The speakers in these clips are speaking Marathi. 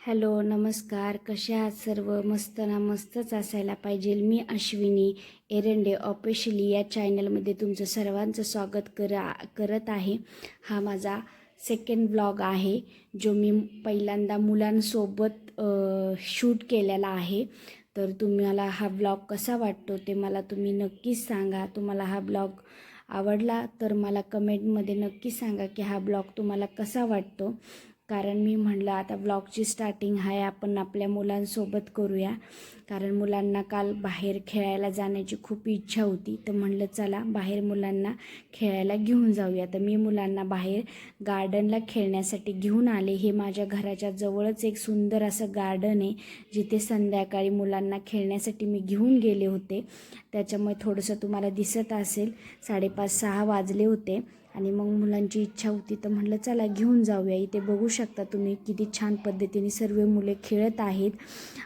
हॅलो नमस्कार. कसे आहात सर्व? मस्त ना मस्तच असायला पाहिजे. मी अश्विनी एरंडे ऑफिशियली या चॅनलमध्ये तुमचं सर्वांचं स्वागत करा करत आहे. हा माझा सेकंड ब्लॉग आहे जो मी पहिल्यांदा मुलांसोबत शूट केलेला आहे. तर तुम्हाला हा ब्लॉग कसा वाटतो ते मला तुम्ही नक्कीच सांगा. तुम्हाला हा ब्लॉग आवडला तर मला कमेंटमध्ये नक्की सांगा की हा ब्लॉग तुम्हाला कसा वाटतो. कारण मी म्हणलं आता ब्लॉगची स्टार्टिंग आहे आपण आपल्या मुलांसोबत करूया. कारण मुलांना काल बाहेर खेळायला जाण्याची खूप इच्छा होती तर म्हणलं चला बाहेर मुलांना खेळायला घेऊन जाऊया. तर मी मुलांना बाहेर गार्डनला खेळण्यासाठी घेऊन आले. हे माझ्या घराच्या जवळच एक सुंदर असं गार्डन आहे जिथे संध्याकाळी मुलांना खेळण्यासाठी मी घेऊन गेले होते. त्याच्यामुळे थोडंसं तुम्हाला दिसत असेल साडेपाच सहा वाजले होते. आणि मग मुलांची इच्छा होती तर म्हटलं चला घेऊन जाऊया. इथे बघू शकता तुम्ही किती छान पद्धतीने सर्व मुले खेळत आहेत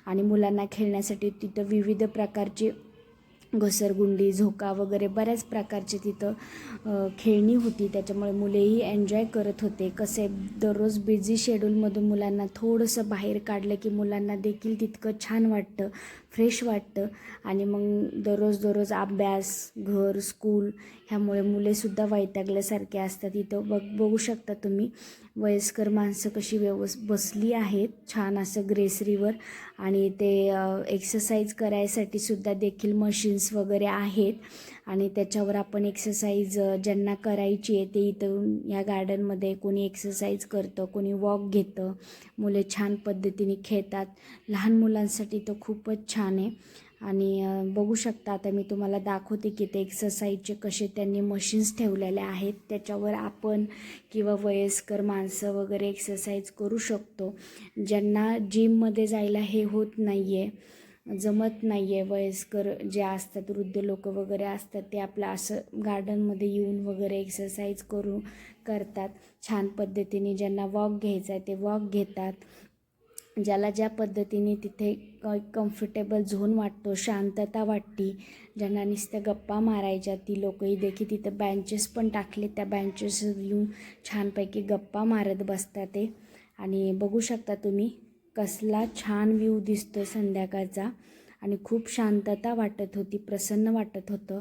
आणि मुलांना खेळण्यासाठी तिथं विविध प्रकारचे घसरगुंडी झोका वगैरे बऱ्याच प्रकारचे तिथं खेळणी होती. त्याच्यामुळे मुलेही एन्जॉय करत होते. कसे दररोज बिझी शेड्यूलमधून मुलांना थोडंसं बाहेर काढलं की मुलांना देखील तितकं छान वाटतं फ्रेश वाटतं. आणि मग दररोज दररोज अभ्यास घर स्कूल ह्यामुळे मुलेसुद्धा वैतागल्यासारखे असतात. इथं बघ बघू शकता तुम्ही. वयस्कर माणसं कशी व्यवस् बसली आहेत छान असं ग्रेसरीवर आणि ते एक्सरसाइज करायसाठी सुद्धा देखील मशीन्स वगैरे आहेत आणि त्याच्यावर आपण एक्सरसाइज ज्यांना करायची आहे ते इथं या गार्डनमध्ये कोणी एक्सरसाइज करतं कोणी वॉक घेतं मुले छान पद्धतीने खेळतात. लहान मुलांसाठी तर खूपच छान आहे. आणि बघू शकता आता मी तुम्हाला दाखवते की ते एक्सरसाइजचे कसे त्यांनी मशीन्स ठेवलेले आहेत त्याच्यावर आपण किंवा वयस्कर माणसं वगैरे एक्सरसाइज करू शकतो. ज्यांना जिममध्ये जायला हे होत नाही आहे जमत नाही आहे वयस्कर जे असतात वृद्ध लोक वगैरे असतात ते आपलं असं गार्डनमध्ये येऊन वगैरे एक्सरसाइज करू करतात. छान पद्धतीने ज्यांना वॉक घ्यायचा आहे ते वॉक घेतात. ज्याला ज्या पद्धतीने तिथे कम्फर्टेबल झोन वाटतो शांतता वाटते ज्यांना नुसत्या गप्पा मारायच्या ती लोकही देखील तिथं बँचेस पण टाकले त्या बँचेस येऊन छानपैकी गप्पा मारत बसतात ते. आणि बघू शकता तुम्ही कसला छान व्ह्यू दिसतो संध्याकाळचा. आणि खूप शांतता वाटत होती प्रसन्न वाटत होतं.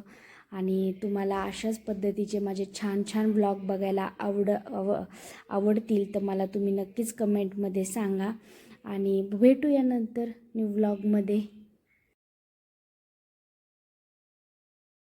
आणि तुम्हाला अशाच पद्धतीचे माझे छान छान ब्लॉग बघायला आवड आव आवडतील तर मला तुम्ही नक्कीच कमेंटमध्ये सांगा. आणि भेटूया नंतर न्यू ब्लॉगमध्ये